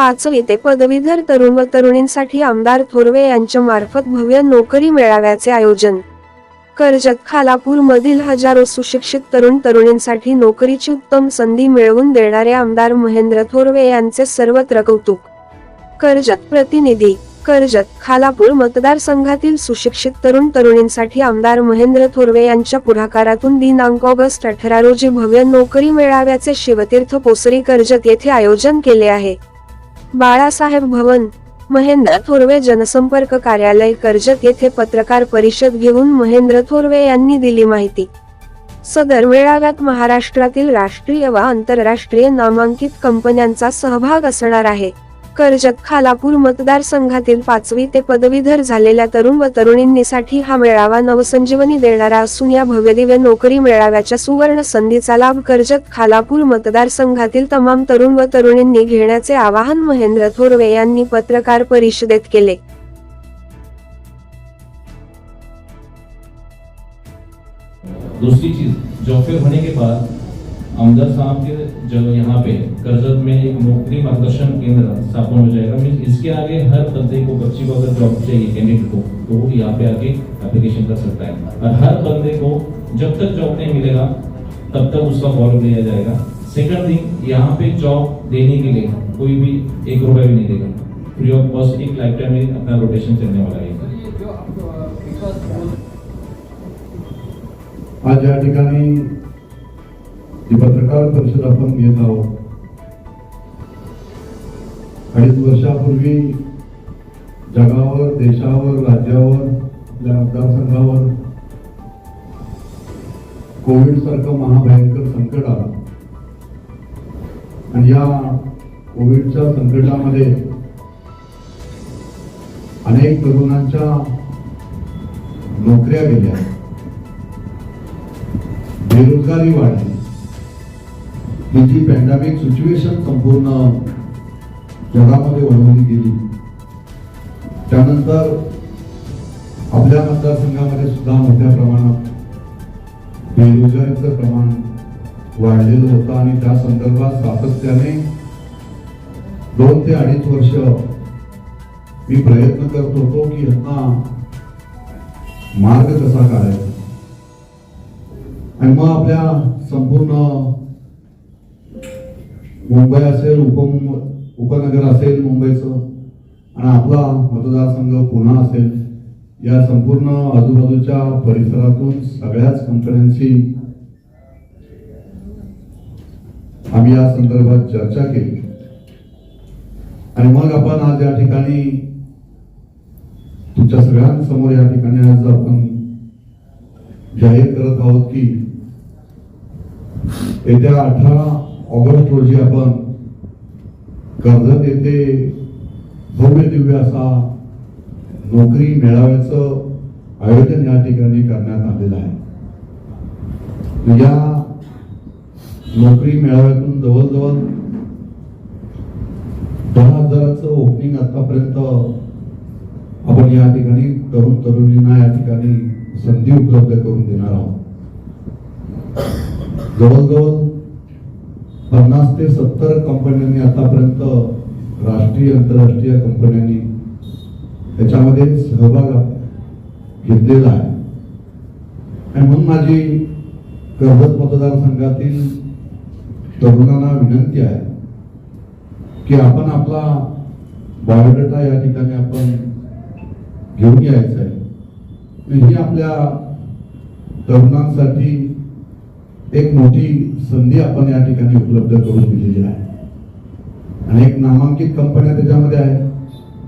पाचवी ते पदवीधर तरुण व तरुणींसाठी आमदार थोरवे यांच्या मार्फत भव्य नोकरी मेळाव्याचे आयोजन. कर्जत खालापूर मधील हजारो सुशिक्षित तरुण तरुणींसाठी नोकरीची उत्तम संधी मिळवून देणारे आमदार महेंद्र थोरवे यांचे सर्वत्र कौतुक कर्जत प्रतिनिधी कर्जत खालापूर मतदारसंघातील सुशिक्षित तरुण तरुणींसाठी आमदार महेंद्र थोरवे यांच्या पुढाकारातून दिनांक ऑगस्ट अठरा रोजी भव्य नोकरी मेळाव्याचे शिवतीर्थ पोसरी कर्जत येथे आयोजन केले आहे. बाळासाहेब भवन महेंद्र थोरवे जनसंपर्क कार्यालय कर्जत येथे पत्रकार परिषद घेऊन महेंद्र थोरवे यांनी दिली माहिती. सदर मेळाव्यात महाराष्ट्रातील राष्ट्रीय व आंतरराष्ट्रीय नामांकित कंपन्यांचा सहभाग असणार आहे. कर्जत खालापूर मतदारसंघातील पाचवी ते पदवीधर झालेल्या तरुण व तरुणींनीसाठी हा मेळावा नवसंजीवनी देणारा असून या भव्यदिव्य नोकरी मेळाव्याच्या सुवर्ण संधीचा लाभ कर्जत खालापूर मतदारसंघातील तमाम तरुण व तरुणींनी घेण्याचे आवाहन महेंद्र थोरवे यांनी पत्रकार परिषदेत केले. दूसरी चीज जॉब फेयर होने के बाद आमदार साहब के जब यहाँ पे कर्जत में एक नौकरी मार्गदर्शन केंद्र स्थापन हो जाएगा मीन्स इसके आगे हर बंदे को बच्ची को अगर जॉब चाहिए कैंडिडेट को तो वो यहाँ पे आके एप्लीकेशन कर सकता है। और हर बंदे को जब तक जॉब नहीं मिलेगा तब तक उसका फॉर्म लिया जाएगा। सेकंड थिंग यहाँ पे जॉब देने के लिए कोई भी एक रुपया भी नहीं देगा। फ्री ऑफ़ कॉस्ट एक लाइफ टाइम में अपना रोटेशन चलने वाला है। आज या ठिकाणी ही पत्रकार परिषद आपण घेत आहोत. अडीच वर्षापूर्वी जगावर देशावर राज्यावर आपल्या मतदारसंघावर कोविड सारखं महाभयंकर संकट आलं. आणि या कोविडच्या संकटामध्ये अनेक तरुणांच्या नोकऱ्या गेल्या. बेरोजगारी वाढली. ही जी पॅन्डेमिक सिच्युएशन संपूर्ण जगामध्ये वळवली गेली. त्यानंतर आपल्या मतदारसंघामध्ये सुद्धा मोठ्या प्रमाणात बेरोजगारीचं प्रमाण वाढलेलं होतं आणि त्या संदर्भात सातत्याने दोन ते अडीच वर्ष मी प्रयत्न करत होतो की ह्यांना मार्ग कसा काढायचा? आणि मग आपल्या संपूर्ण मुंबई असेल उपमुंबई उपनगर असेल मुंबईचं आणि आपला मतदारसंघ पुन्हा असेल या संपूर्ण आजूबाजूच्या परिसरातून सगळ्याच कंपन्यांशी आम्ही या संदर्भात चर्चा केली. आणि मग आपण आज या ठिकाणी तुमच्या सगळ्यांसमोर या ठिकाणी आज आपण जाहीर करत आहोत की येत्या अठरा ऑगस्ट रोजी आपण कर्जत येथे भव्य दिव्य असा नोकरी मेळाव्याचं आयोजन या ठिकाणी करण्यात आलेलं आहे. या नोकरी मेळाव्यातून जवळजवळ दहा हजाराचं ओपनिंग आतापर्यंत आपण या ठिकाणी तरुण तरुणींना या ठिकाणी संधी उपलब्ध करून देणार आहोत. जवळजवळ पन्नास ते सत्तर कंपन्यांनी आतापर्यंत राष्ट्रीय आंतरराष्ट्रीय कंपन्यांनी त्याच्यामध्ये सहभाग घेतलेला आहे. आणि म्हणून माझी कर्जत मतदारसंघातील तरुणांना विनंती आहे की आपण आपला बायोडेटा या ठिकाणी आपण घेऊन यायचं आहे. ही आपल्या तरुणांसाठी एक मोठी संधी आपण या ठिकाणी उपलब्ध करून दिलेली आहे. अनेक नामांकित कंपन्या त्याच्यामध्ये आहेत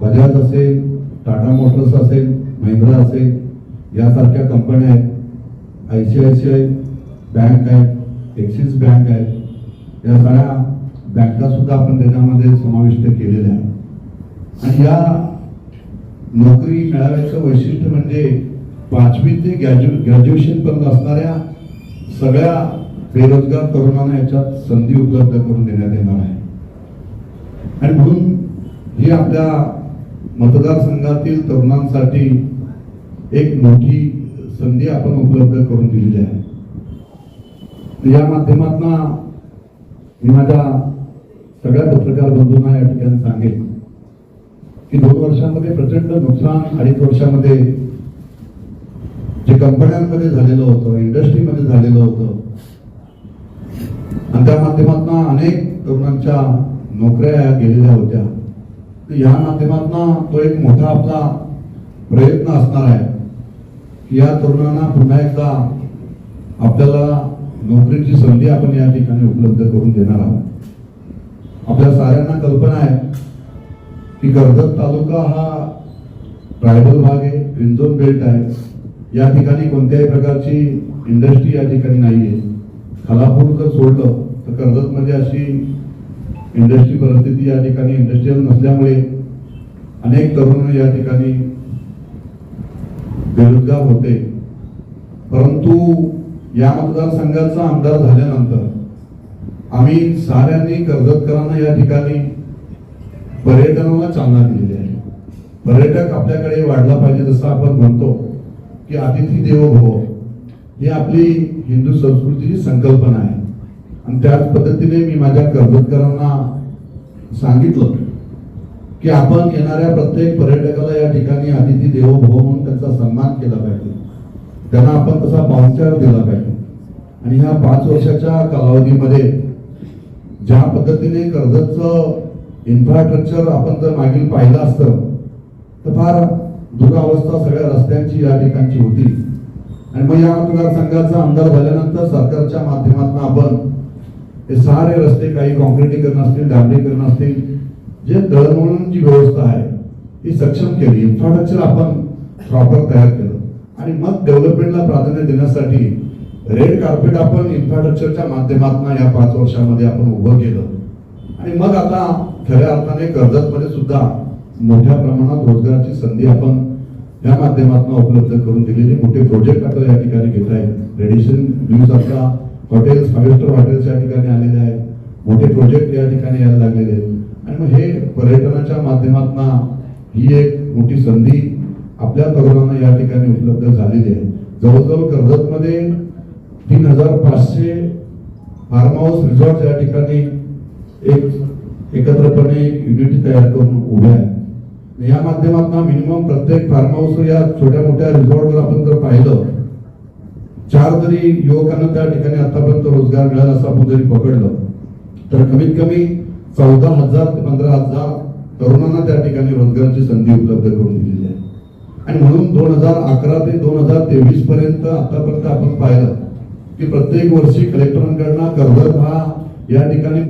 बजाज असेल टाटा मोटर्स असेल महिंद्रा असेल यासारख्या कंपन्या आहेत. I C I C I bank आहेत एक्सिस बँक आहेत. या सगळ्या बँकासुद्धा आपण त्याच्यामध्ये समाविष्ट केलेल्या आहेत. आणि या नोकरी मिळाव्याचं वैशिष्ट्य म्हणजे पाचवी ते ग्रॅज्यु ग्रॅज्युएशनपर्यंत असणाऱ्या सगळ्या बेरोजगार तरुणांना याच्यात संधी उपलब्ध करून देण्यात येणार आहे. आणि म्हणून ही आपल्या मतदारसंघातील तरुणांसाठी एक मोठी संधी आपण उपलब्ध करून दिलेली आहे. या माध्यमातून मी माझ्या सगळ्या पत्रकार बंधूंना या ठिकाणी सांगेल की दोन वर्षांमध्ये प्रचंड नुकसान अडीच वर्षामध्ये जे कंपन्यांमध्ये झालेलं होतं इंडस्ट्रीमध्ये झालेलं होतं आणि त्या माध्यमातून अनेक तरुणांच्या नोकऱ्या गेलेल्या होत्या. तर या माध्यमातून तो एक मोठा आपला प्रयत्न असणार आहे की या तरुणांना पुन्हा एकदा आपल्याला नोकरीची संधी आपण या ठिकाणी उपलब्ध करून देणार आहोत. आपल्या साऱ्यांना कल्पना आहे की कर्जत तालुका हा ट्रायबल भाग आहे ग्रीन झोन बेल्ट आहे. या ठिकाणी कोणत्याही प्रकारची इंडस्ट्री या ठिकाणी नाही आहे जर सोडलं तर कर्जतमध्ये अशी इंडस्ट्री परिस्थिती या ठिकाणी इंडस्ट्रीयल नसल्यामुळे अनेक तरुण या ठिकाणी बेरोजगार होते. परंतु या मतदारसंघाचा आमदार झाल्यानंतर आम्ही साऱ्यांनी कर्जतकरांना या ठिकाणी पर्यटनाला चालना दिलेली आहे. पर्यटक आपल्याकडे वाढला पाहिजे जसं आपण म्हणतो की अतिथी देवो भव ही आपली हिंदू संस्कृतीची संकल्पना आहे. आणि त्याच पद्धतीने मी माझ्या कर्जतकरांना सांगितलं की आपण येणाऱ्या प्रत्येक पर्यटकाला या ठिकाणी अतिथी देवो भव म्हणून त्यांचा सन्मान केला पाहिजे. त्यांना आपण तसा पाहुणचार दिला पाहिजे. आणि ह्या पाच वर्षाच्या कालावधीमध्ये ज्या पद्धतीने कर्जतचं इन्फ्रास्ट्रक्चर आपण जर मागील पाहिलं असतं तर फार दुरावस्था सगळ्या रस्त्यांची या ठिकाणची होती. आणि मग या मतदारसंघाचा आमदार झाल्यानंतर सरकारच्या माध्यमातून आपण हे सारे रस्ते काही कॉन्क्रिटीकरण असतील डांबरीकरण असतील जे दळणवळणची व्यवस्था आहे ती सक्षम केली. इन्फ्रास्ट्रक्चर आपण प्रॉपर तयार केलं. आणि मग डेव्हलपमेंटला प्राधान्य देण्यासाठी रेड कार्पेट आपण इन्फ्रास्ट्रक्चरच्या माध्यमातून या पाच वर्षामध्ये आपण उभं केलं. आणि मग आता खऱ्या अर्थाने कर्जतमध्ये सुद्धा मोठ्या प्रमाणात रोजगाराची संधी आपण या माध्यमातून उपलब्ध करून दिलेले मोठे प्रोजेक्ट आता या ठिकाणी घेत आहेत. रेडिशन ब्ल्यूज आता हॉटेल्स फाईव्ह स्टार हॉटेल्स या ठिकाणी आलेले आहेत. मोठे प्रोजेक्ट या ठिकाणी यायला लागलेले आहेत. आणि मग हे पर्यटनाच्या माध्यमातून ही एक मोठी संधी आपल्या तरुणांना या ठिकाणी उपलब्ध झालेली आहे. जवळजवळ कर्जतमध्ये तीन हजार पाचशे फार्म हाऊस रिसॉर्ट या ठिकाणी एक एकत्रपणे युनिट तयार करून उभे आहे या माध्यमातून मिनिमम प्रत्येक फार्म हाऊस या छोट्या मोठ्या रिसॉर्टवर आपण जर पाहिलं चार जरी युवकांना त्या ठिकाणी आतापर्यंत रोजगार मिळाला असं आपण जरी पकडलं तर कमीत कमी चौदा हजार ते पंधरा हजार तरुणांना त्या ठिकाणी रोजगाराची संधी उपलब्ध करून दिलेली आहे. आणि म्हणून दोन हजार अकरा ते दोन हजार तेवीस पर्यंत आतापर्यंत आपण पाहिलं की प्रत्येक वर्षी कलेक्टरांकडनं कर्जत हा या ठिकाणी